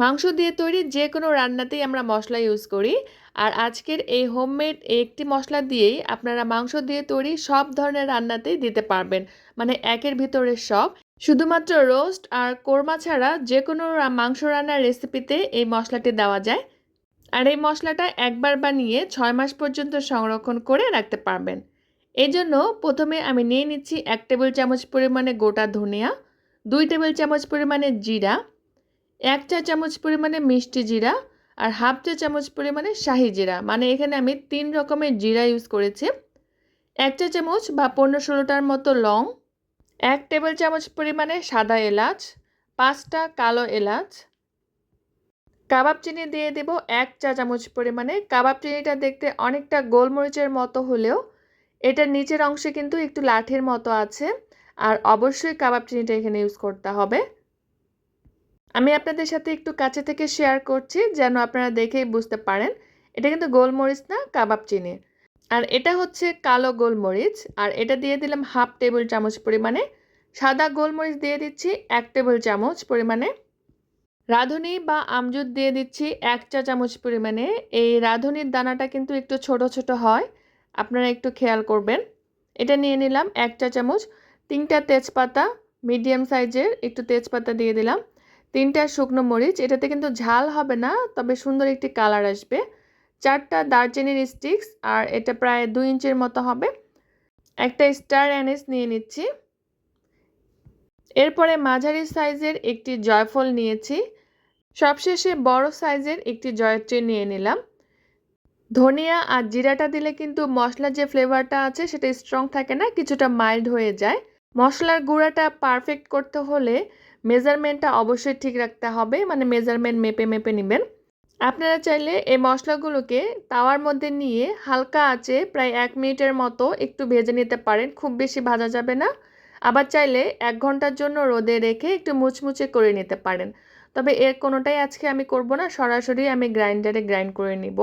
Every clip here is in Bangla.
মাংস দিয়ে তৈরি যে কোনো রান্নাতেই আমরা মশলা ইউজ করি। আর আজকের এই হোমমেড একটি মশলা দিয়েই আপনারা মাংস দিয়ে তৈরি সব ধরনের রান্নাতেই দিতে পারবেন। মানে একের ভিতরে সব। শুধুমাত্র রোস্ট আর কোরমা ছাড়া যে কোনো মাংস রান্নার রেসিপিতে এই মশলাটি দেওয়া যায়। আর এই মশলাটা একবার বানিয়ে ছয় মাস পর্যন্ত সংরক্ষণ করে রাখতে পারবেন। এই জন্য প্রথমে আমি নিয়ে নিচ্ছি এক টেবিল চামচ পরিমাণে গোটা ধনিয়া, দুই টেবিল চামচ পরিমাণে জিরা এক চা চামচ পরিমাণে মিষ্টি জিরা আর হাফ চা চামচ পরিমাণে শাহি জিরা। মানে এখানে আমি তিন রকমের জিরা ইউজ করেছি। এক চা চামচ বা পনেরো ষোলোটার মতো লং, এক টেবিল চামচ পরিমাণে সাদা এলাচ, পাঁচটা কালো এলাচ। কাবাব চিনি দিয়ে দেব এক চা চামচ পরিমাণে। কাবাব চিনিটা দেখতে অনেকটা গোলমরিচের মতো হলেও এটার নিচের অংশে কিন্তু একটু লাঠির মতো আছে। আর অবশ্যই কাবাব চিনিটা এখানে ইউজ করতে হবে। আমি আপনাদের সাথে একটু কাছে থেকে শেয়ার করছি, যেন আপনারা দেখেই বুঝতে পারেন। এটা কিন্তু গোলমরিচ না, কাবাব চিনি। আর এটা হচ্ছে কালো গোলমরিচ, আর এটা দিয়ে দিলাম হাফ টেবিল চামচ পরিমাণে। সাদা গোলমরিচ দিয়ে দিচ্ছি এক টেবিল চামচ পরিমাণে। রাঁধুনি বা আমজুদ দিয়ে দিচ্ছি এক চা চামচ পরিমাণে। এই রাঁধুনির দানাটা কিন্তু একটু ছোট ছোট হয়, আপনারা একটু খেয়াল করবেন। এটা নিয়ে নিলাম এক চা চামচ। তিনটা তেজপাতা, মিডিয়াম সাইজের একটু তেজপাতা দিয়ে দিলাম। তিনটা শুকনো মরিচ, এটাতে কিন্তু ঝাল হবে না, তবে সুন্দর একটি কালার আসবে। চারটা দারচিনির স্টিক্স আর এটা প্রায় দুই ইঞ্চের মতো হবে। একটা স্টার অ্যানিস নিয়ে নিচ্ছি। এরপরে মাঝারি সাইজের একটি জয়ফল নিয়েছি। সবশেষে বড় সাইজের একটি জয়ত্রী নিয়ে নিলাম। ধনিয়া আর জিরাটা দিলে কিন্তু মশলার যে ফ্লেভারটা আছে, সেটা স্ট্রং থাকে না, কিছুটা মাইল্ড হয়ে যায়। মশলার গুঁড়াটা পারফেক্ট করতে হলে মেজারমেন্টটা অবশ্যই ঠিক রাখতে হবে মানে মেজারমেন্ট মেপে মেপে নেবেন। আপনারা চাইলে এই মশলাগুলোকে তাওয়ার মধ্যে নিয়ে হালকা আঁচে প্রায় এক মিনিটের মতো একটু ভেজে নিতে পারেন, খুব বেশি ভাজা যাবে না। আবার চাইলে এক ঘণ্টার জন্য রোদে রেখে একটু মুচমুচে করে নিতে পারেন। তবে এর কোনোটাই আজকে আমি করব না, সরাসরি আমি গ্রাইন্ডারে গ্রাইন্ড করে নিব।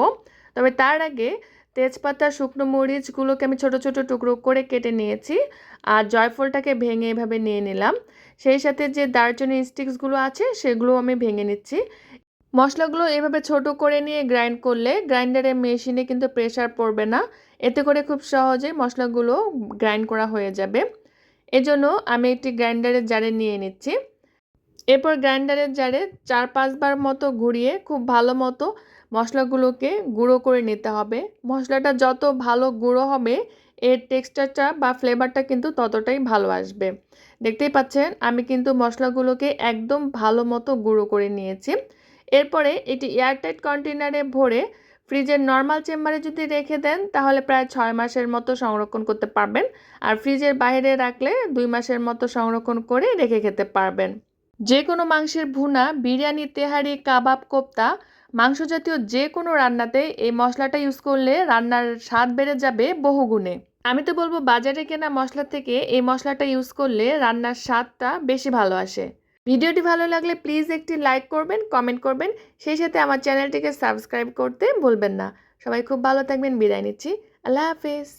তবে তার আগে তেজপাতা, শুকনো মরিচগুলোকে আমি ছোট ছোট টুকরো করে কেটে নিয়েছি আর জয়ফলটাকে ভেঙে এভাবে নিয়ে নিলাম। সেই সাথে যে দারচিনি স্টিক্সগুলো আছে সেগুলো আমি ভেঙে নিচ্ছি। মশলাগুলো এভাবে ছোট করে নিয়ে গ্রাইন্ড করলে গ্রাইন্ডারের মেশিনে কিন্তু প্রেশার পড়বে না। এতে করে খুব সহজেই মশলাগুলো গ্রাইন্ড করা হয়ে যাবে। এজন্য আমি একটি গ্রাইন্ডারের জারে নিয়ে নিচ্ছি। এরপর গ্রাইন্ডারের জারে চার পাঁচবার মতো ঘুরিয়ে খুব ভালো মতো মশলাগুলোকে গুঁড়ো করে নিতে হবে। মশলাটা যত ভালো গুঁড়ো হবে, এর টেক্সচারটা বা ফ্লেভারটা কিন্তু ততটাই ভালো আসবে। দেখতেই পাচ্ছেন, আমি কিন্তু মশলাগুলোকে একদম ভালো মতো গুঁড়ো করে নিয়েছি। এরপরে এটি এয়ারটাইট কন্টেনারে ভরে ফ্রিজের নর্মাল চেম্বারে যদি রেখে দেন, তাহলে প্রায় ছয় মাসের মতো সংরক্ষণ করতে পারবেন। আর ফ্রিজের বাইরে রাখলে দুই মাসের মতো সংরক্ষণ করে রেখে খেতে পারবেন। যে কোনো মাংসের ভুনা, বিরিয়ানি, তেহারি, কাবাব, কোপ্তা মাংস জাতীয় যে কোনো রান্নাতে এই মশলাটা ইউজ করলে রান্নার স্বাদ বেড়ে যাবে বহুগুণে। আমি তো বলব বাজারে কেনা মশলা থেকে এই মশলাটা ইউজ করলে রান্নার স্বাদটা বেশি ভালো আসে। ভিডিওটি ভালো লাগলে প্লিজ একটি লাইক করবেন কমেন্ট করবেন, সেই সাথে আমার চ্যানেলটিকে সাবস্ক্রাইব করতে ভুলবেন না। সবাই খুব ভালো থাকবেন, বিদায় নিচ্ছি। আল্লাহ হাফেজ।